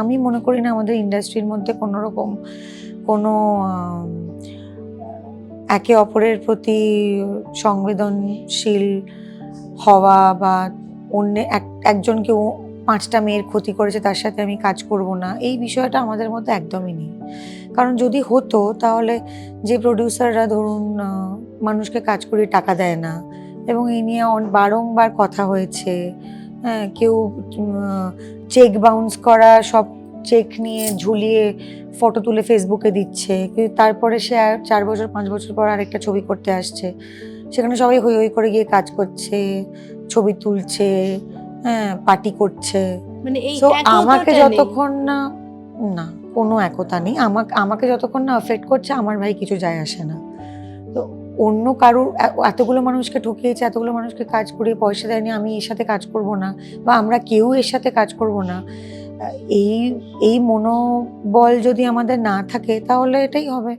আমি মনে করি না আমাদের ইন্ডাস্ট্রির মধ্যে কোনো রকম কোনো একে অপরের প্রতি সংবেদনশীল হওয়া বা অন্য, এক- একজনকে পাঁচটা মেয়ের ক্ষতি করেছে তার সাথে আমি কাজ করব না, এই বিষয়টা আমাদের মধ্যে একদমই নেই। কারণ যদি হতো তাহলে যে প্রডিউসাররা ধরুন মানুষকে কাজ করে টাকা দেয় না, এবং এই নিয়ে বারংবার কথা হয়েছে হ্যাঁ কেউ চেক বাউন্স করা সব চেক নিয়ে ঝুলিয়ে ফটো তুলে ফেসবুকে দিচ্ছে। তারপরে সে আর চার বছর পাঁচ বছর পর আরেকটা ছবি করতে আসছে। সেখানে সবাই হই হই করে গিয়ে কাজ করছে ছবি তুলছে হ্যাঁ পার্টি করছে। মানে এই আমাকে যতক্ষণ না না কোনো একতা নেই। আমাকে আমাকে যতক্ষণ না এফেক্ট করছে আমার ভাই কিছু যায় আসে না। তো অন্য কারোর এতগুলো মানুষকে ঠকিয়েছে, এতগুলো মানুষকে কাজ করে পয়সা দেয়নি, আমি এর সাথে কাজ করব না বা আমরা কেউ এর সাথে কাজ করব না। এই এই মনোবল যদি আমাদের না থাকে, তাহলে এটাই হবে।